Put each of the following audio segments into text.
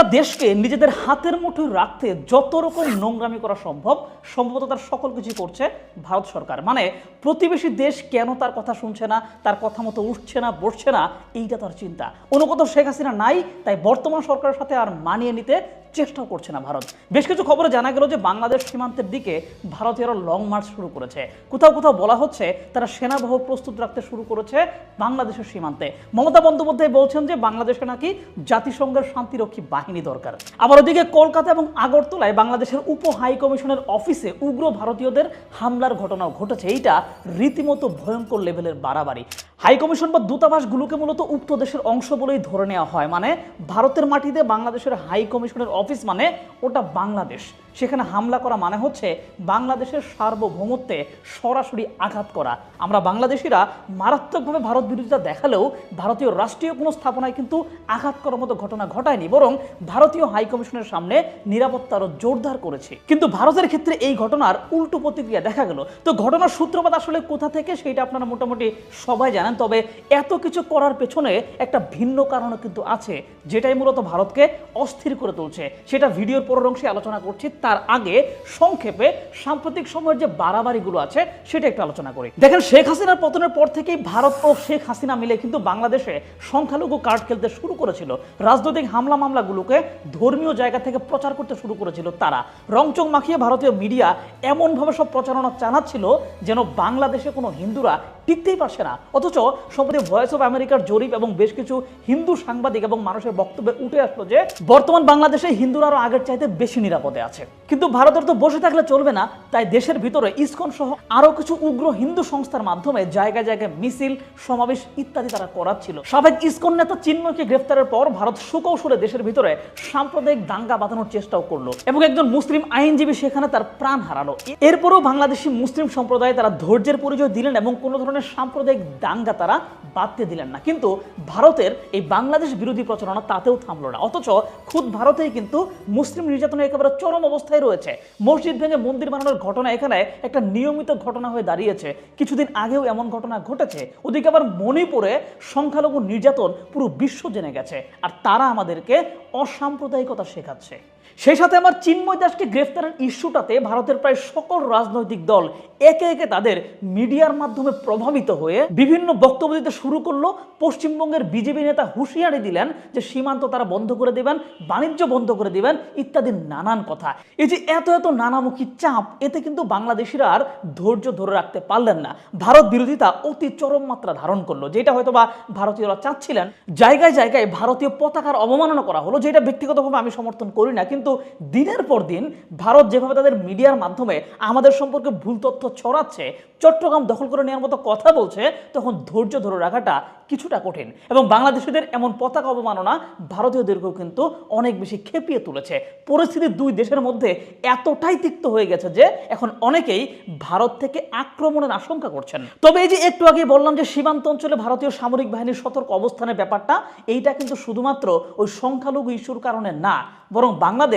একটা দেশকে নিজেদের হাতের মুঠো রাখতে যত রকম নোংরামি করা সম্ভব, সম্ভবত তার সকল কিছু করছে ভারত সরকার। মানে প্রতিবেশী দেশ কেন তার কথা শুনছে না, তার কথা মতো উঠছে না, বসছে না, এইটা তার চিন্তা। অনুগত শেখ হাসিনা নাই, তাই বর্তমান সরকারের সাথে আর মানিয়ে নিতে চেষ্টাও করছে না ভারত। বেশ কিছু খবরে জানা গেল যে বাংলাদেশ সীমান্তের দিকে ভারতীয়রা লং মার্চ শুরু করেছে। কোথাও কোথাও বলা হচ্ছে তারা সেনাবাহ প্রস্তুত রাখতে শুরু করেছে বাংলাদেশের সীমান্তে। মমতা বন্দ্যোপাধ্যায় বলছেন যে বাংলাদেশে নাকি জাতিসংঘের শান্তিরক্ষী বাহিনী দরকার। আবার ওদিকে কলকাতা এবং আগরতলায় বাংলাদেশের উপ হাই কমিশনের অফিসে উগ্র ভারতীয়দের হামলার ঘটনাও ঘটেছে। এইটা রীতিমতো ভয়ঙ্কর লেভেলের বাড়াবাড়ি। হাই কমিশন বা দূতাবাসগুলোকে মূলত উক্ত দেশের অংশ বলেই ধরে নেওয়া হয়। মানে ভারতের মাটিতে বাংলাদেশের হাই কমিশনের অফিস মানে ওটা বাংলাদেশ। সেখানে হামলা করা মানে হচ্ছে বাংলাদেশের সার্বভৌমত্বে সরাসরি আঘাত করা। আমরা বাংলাদেশিরা মারাত্মকভাবে ভারত বিরোধিতা দেখালেও ভারতীয় রাষ্ট্রীয় কোনো স্থাপনায় কিন্তু আঘাত করার মতো ঘটনা ঘটায়নি, বরং ভারতীয় হাইকমিশনের সামনে নিরাপত্তা আরও জোরদার করেছে। কিন্তু ভারতের ক্ষেত্রে এই ঘটনার উল্টো প্রতিক্রিয়া দেখা গেল। তো ঘটনার সূত্রপাত আসলে কোথা থেকে সেটা আপনারা মোটামুটি সবাই জানেন, তবে এত কিছু করার পেছনে একটা ভিন্ন কারণও কিন্তু আছে, যেটাই মূলত ভারতকে অস্থির করে তুলছে। সেটা ভিডিওর পরের অংশে আলোচনা করছি। তার আগে সংক্ষেপে সাম্প্রতিক সময়ের যে বাড়াবাড়িগুলো আছে, সেটা একটু আলোচনা করি। দেখেন, শেখ হাসিনার পতনের পর থেকেই ভারত ও শেখ হাসিনা মিলে কিন্তু বাংলাদেশে সংখ্যালঘু কার্ড খেলতে শুরু করেছিল। রাজনৈতিক হামলা মামলাগুলোকে ধর্মীয় জায়গা থেকে প্রচার করতে শুরু করেছিল তারা। রংচং মাখিয়ে ভারতীয় মিডিয়া এমনভাবে সব প্রচারণা চালাচ্ছিল যেন বাংলাদেশে কোনো হিন্দুরা টিকতেই পারছে না। অথচ সম্প্রতি ভয়েস অফ আমেরিকার জরিপ এবং বেশ কিছু হিন্দু সাংবাদিক এবং মানুষের বক্তব্যে উঠে আসলো যে, বর্তমান বাংলাদেশে হিন্দুরা আরও আগের চাইতে বেশি নিরাপদে আছে। কিন্তু ভারতের তো বসে থাকলে চলবে না, তাই দেশের ভিতরে ইসকন সহ আরও কিছু উগ্র হিন্দু সংস্থার মাধ্যমে জায়গায় জায়গায় মিছিল, সমাবেশ ইত্যাদি তারা করাচ্ছিল। সাবেক ইসকন নেতা চিন্ময়কে গ্রেফতারের পর ভারত সুকৌশলে দেশের ভিতরে সাম্প্রদায়িক দাঙ্গা বাঁধানোর চেষ্টাও করল এবং একজন মুসলিম আইনজীবী সেখানে তার প্রাণ হারালো। এরপরও বাংলাদেশি মুসলিম সম্প্রদায় তারা ধৈর্যের পরিচয় দিলেন এবং কোনো ধরনের সাম্প্রদায়িক দাঙ্গা তারা বাদতে দিলেন না। কিন্তু ভারতের এই বাংলাদেশ বিরোধী প্রচারণা তাতেও থামলো না। অথচ খুদ ভারতেই কিন্তু মুসলিম নির্যাতনের একেবারে চরম অবস্থায় রয়েছে। মসজিদ ভেঙে মন্দির বানানোর ঘটনা এখানে একটা নিয়মিত ঘটনা হয়ে দাঁড়িয়েছে। কিছুদিন আগেও এমন ঘটনা ঘটেছে। ওদিকে আবার মণিপুরে সংখ্যালঘু নির্যাতন পুরো বিশ্ব জেনে গেছে। আর তারা আমাদেরকে অসাম্প্রদায়িকতা শেখাচ্ছে। সেই সাথে আমার চিন্ময় দাসকে গ্রেফতারের ইস্যুটাতে ভারতের প্রায় সকল রাজনৈতিক দল একে একে তাদের মিডিয়ার মাধ্যমে প্রভাবিত হয়ে বিভিন্ন বক্তব্য দিতে শুরু করল। পশ্চিমবঙ্গের বিজেপি নেতা হুঁশিয়ারি দিলেন যে সীমান্ত তারা বন্ধ করে দেবেন, বাণিজ্য বন্ধ করে দেবেন, ইত্যাদি নানান কথা। এই যে এত এত নানামুখী চাপ, এতে কিন্তু বাংলাদেশিরা আর ধৈর্য ধরে রাখতে পারলেন না। ভারত বিরোধিতা অতি চরম মাত্রা ধারণ করল, যেটা হয়তো বা ভারতীয়রা চাচ্ছিলেন। জায়গায় জায়গায় ভারতীয় পতাকার অবমাননা করা হলো, যেটা ব্যক্তিগতভাবে আমি সমর্থন করি না, কিন্তু দিনের পর দিন ভারত যেভাবে তাদের মিডিয়ার মাধ্যমে আমাদের সম্পর্কে ভুল তথ্য ছড়াচ্ছে, চট্টগ্রাম দখল করে নেওয়ার মতো কথা বলছে, তখন ধৈর্য ধরে রাখাটা কিছুটা কঠিন। এবং বাংলাদেশিদের এমন পতাকা অবমাননা ভারতীয়দেরকেও কিন্তু অনেক বেশি খেপিয়ে তুলেছে। পরিস্থিতি দুই দেশের মধ্যে এতটাই তিক্ত হয়ে গেছে যে এখন অনেকেই ভারত থেকে আক্রমণের আশঙ্কা করছেন। তবে এই যে একটু আগে বললাম যে সীমান্ত অঞ্চলে ভারতীয় সামরিক বাহিনীর সতর্ক অবস্থানের ব্যাপারটা, এইটা কিন্তু শুধুমাত্র ওই সংখ্যালঘু ইস্যুর কারণে না, বরং বাংলাদেশ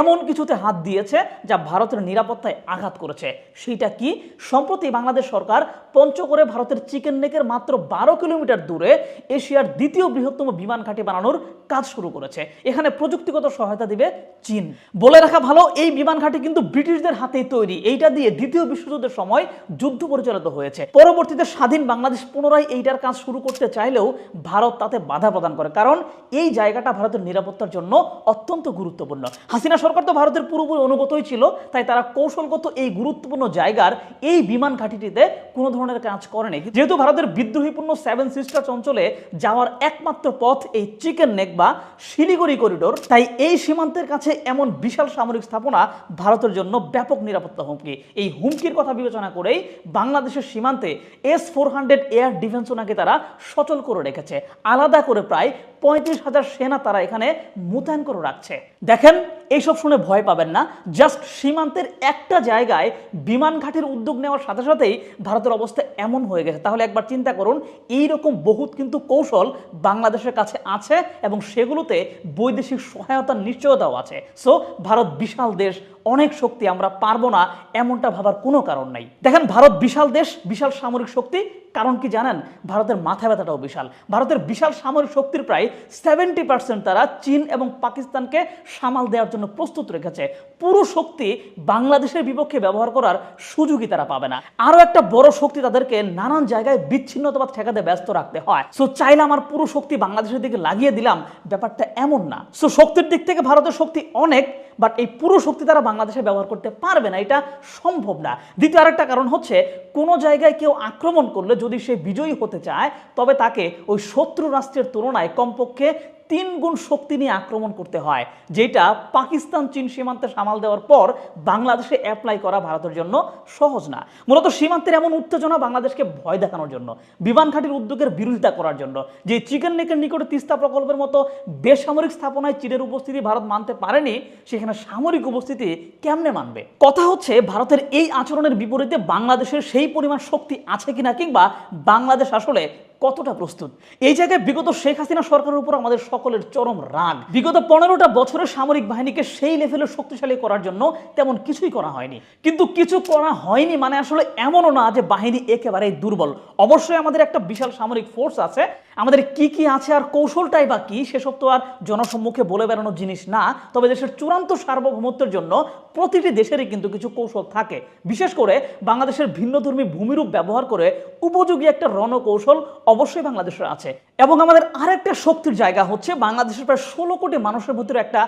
এমন কিছুতে হাত দিয়েছে যা ভারতের নিরাপত্তায় আঘাত করেছে। সেইটা কি? সম্প্রতি বাংলাদেশ সরকার পঞ্চগড়ে ভারতের চিকেন নেকের মাত্র বারো কিলোমিটার দূরে এশিয়ার দ্বিতীয় বৃহত্তম বিমান ঘাঁটি বানানোর কাজ শুরু করেছে। এখানে প্রযুক্তিগত সহায়তা দিবে চীন। বলে রাখা ভালো, এই বিমান ঘাঁটি কিন্তু ব্রিটিশদের হাতেই তৈরি। এইটা দিয়ে দ্বিতীয় বিশ্বযুদ্ধের সময় যুদ্ধ পরিচালিত হয়েছে। পরবর্তীতে স্বাধীন বাংলাদেশ পুনরায় এইটার কাজ শুরু করতে চাইলেও ভারত তাতে বাধা প্রদান করে। কারণ এই জায়গাটা ভারতের নিরাপত্তার জন্য অত্যন্ত গুরুত্বপূর্ণ। হাসিনা সরকার তো ভারতের পুরোপুরি অনুগতই ছিল, তাই তারা কৌশলগত এই গুরুত্বপূর্ণ জায়গার এই বিমান ঘাঁটিটিতে কোনো ধরনের কাজ করেনি। যেহেতু ভারতের বিদ্রোহীপূর্ণ সেভেন সিস্টার্স অঞ্চলে যাওয়ার একমাত্র পথ এই চিকেন নেক বা শিলিগুড়ি করিডোর তাই এই সীমান্তের কাছে এমন বিশাল সামরিক স্থাপনা ভারতের জন্য ব্যাপক নিরাপত্তা হুমকি। এই হুমকির কথা বিবেচনা করেই বাংলাদেশের সীমান্তে এস ফোর হান্ড্রেড এয়ার ডিফেন্সও নাকি তারা সচল করে রেখেছে। আলাদা করে প্রায় পঁয়ত্রিশ হাজার সেনা তারা এখানে মোতায়েন করে রাখছে। দেখেন এইসব শুনে ভয় পাবেন না। জাস্ট সীমান্তের একটা জায়গায় বিমান ঘাটের উদ্যোগ নেওয়ার সাথে সাথেই ভারতের অবস্থা এমন হয়ে গেছে। তাহলে একবার চিন্তা করুন এই রকম বহুত কিন্তু কৌশল বাংলাদেশের কাছে আছে এবং সেগুলোতে বৈদেশিক সহায়তার নিশ্চয়তাও আছে। সো ভারত বিশাল দেশ, অনেক শক্তি আমরা পারব না, এমনটা ভাবার কোনো কারণ নাই। দেখেন, ভারত বিশাল দেশ, বিশাল সামরিক শক্তি কারণ কি জানেন? ভারতের মাথা ব্যথাটাও বিশাল। ভারতের বিশাল সামরিক শক্তির প্রায় সেভেন্টি পার্সেন্ট তারা চীন এবং পাকিস্তানকে সামাল দেওয়ার জন্য প্রস্তুত রেখেছে। পুরো শক্তি বাংলাদেশের বিপক্ষে ব্যবহার করার সুযোগই তারা পাবে না। আরও একটা বড় শক্তি তাদেরকে নানান জায়গায় বিচ্ছিন্নতাবাদ ঠেকাতে ব্যস্ত রাখতে হয়। সো চাইলে আমার পুরো শক্তি বাংলাদেশের দিকে লাগিয়ে দিলাম। ব্যাপারটা এমন না। সো শক্তির দিক থেকে ভারতের শক্তি অনেক। বাট এই পুরো শক্তি তারা বাংলাদেশে ব্যবহার করতে পারবে না, এটা সম্ভব না। দ্বিতীয় আরেকটা কারণ হচ্ছে, কোনো জায়গায় কেউ আক্রমণ করলে যদি সে বিজয়ী হতে চায়, তবে তাকে ওই শত্রু রাষ্ট্রের তুলনায় কমপক্ষে তিন গুণ শক্তি নিয়ে আক্রমণ করতে হয়, যেটা পাকিস্তান চীন সীমান্তে সামাল দেওয়ার পর বাংলাদেশে অ্যাপ্লাই করা ভারতের জন্য সহজ না। মূলত সীমান্তের এমন উত্তেজনা বাংলাদেশকে ভয় দেখানোর জন্য, বিমান ঘাটির উদ্যোগের বিরোধিতা করার জন্য, যে চিকেন নেকের নিকটে তিস্তা প্রকল্পের মতো বেসামরিক স্থাপনায় চীনের উপস্থিতি ভারত মানতে পারেনি, সেখানে সামরিক উপস্থিতি কেমনে মানবে? কথা হচ্ছে, ভারতের এই আচরণের বিপরীতে বাংলাদেশের সেই পরিমাণ শক্তি আছে কিনা কিংবা বাংলাদেশ আসলে কতটা প্রস্তুত? এই জায়গায় বিগত শেখ হাসিনা সরকারের উপর আমাদের সকলের চরম রাগ। বিগত পনেরোটা বছরের সামরিক বাহিনীকে সেই লেভেলে শক্তিশালী করার জন্য তেমন কিছুই করা হয়নি। কিন্তু কিছু করা হয়নি মানে আসলে এমনও না যে বাহিনী একেবারেই দুর্বল। অবশ্যই আমাদের একটা বিশাল সামরিক ফোর্স আছে আমাদের কি কি আছে আর কৌশলটাই বা কি, সেসব তো আর জনসম্মুখে বলে বেড়ানোর জিনিস না। তবে দেশের চূড়ান্ত সার্বভৌমত্বের জন্য প্রতিটি দেশেরই কিন্তু কিছু কৌশল থাকে। বিশেষ করে বাংলাদেশের ভিন্নধর্মী ভূমিরূপ ব্যবহার করে উপযোগী একটা রণকৌশল অবশ্যই বাংলাদেশের আছে। এবং আমাদের আরেকটা শক্তির জায়গা হচ্ছে বাংলাদেশের প্রায় ষোলো কোটি মানুষের ভিতরে একটা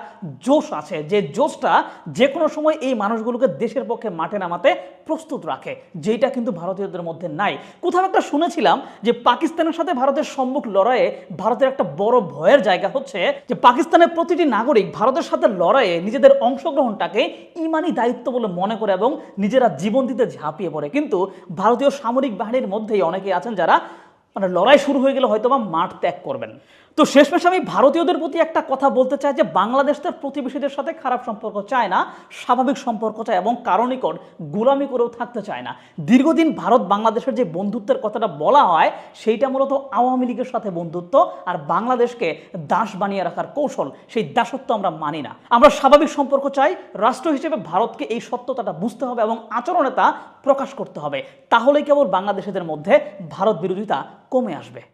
জোশ আছে। যে জোশটা যে কোনো সময় এই মানুষগুলোকে দেশের পক্ষে মাঠে নামাতে প্রস্তুত রাখে যেটা কিন্তু ভারতীয়দের মধ্যে নাই। কোথাও একটা শুনেছিলাম যে পাকিস্তানের সাথে ভারতের সম্মুখ লড়াইয়ে ভারতের একটা বড় ভয়ের জায়গা হচ্ছে যে পাকিস্তানের প্রতিটি নাগরিক ভারতের সাথে লড়াইয়ে নিজেদের অংশগ্রহণটাকে ইমানি দায়িত্ব বলে মনে করে এবং নিজেরা জীবন দিতে ঝাঁপিয়ে পড়ে। কিন্তু ভারতীয় সামরিক বাহিনীর মধ্যেই অনেকেই আছেন যারা মানে লড়াই শুরু হয়ে গেলে হয়তো বা মাঠ ত্যাগ করবেন। তো শেষমেশ আমি ভারতীয়দের প্রতি একটা কথা বলতে চাই যে বাংলাদেশ তার প্রতিবেশীদের সাথে খারাপ সম্পর্ক চায় না, স্বাভাবিক সম্পর্ক চায় এবং কারও গোলামি করেও থাকতে চায় না। দীর্ঘদিন ভারত বাংলাদেশের যে বন্ধুত্বের কথাটা বলা হয়, সেইটা মূলত আওয়ামী লীগের সাথে বন্ধুত্ব আর বাংলাদেশকে দাস বানিয়ে রাখার কৌশল। সেই দাসত্ব আমরা মানি না। আমরা স্বাভাবিক সম্পর্ক চাই, রাষ্ট্র হিসেবে ভারতকে এই সত্যতাটা বুঝতে হবে এবং আচরণে তা প্রকাশ করতে হবে। তাহলেই কেবল বাংলাদেশিদের মধ্যে ভারত বিরোধিতা কমে আসবে।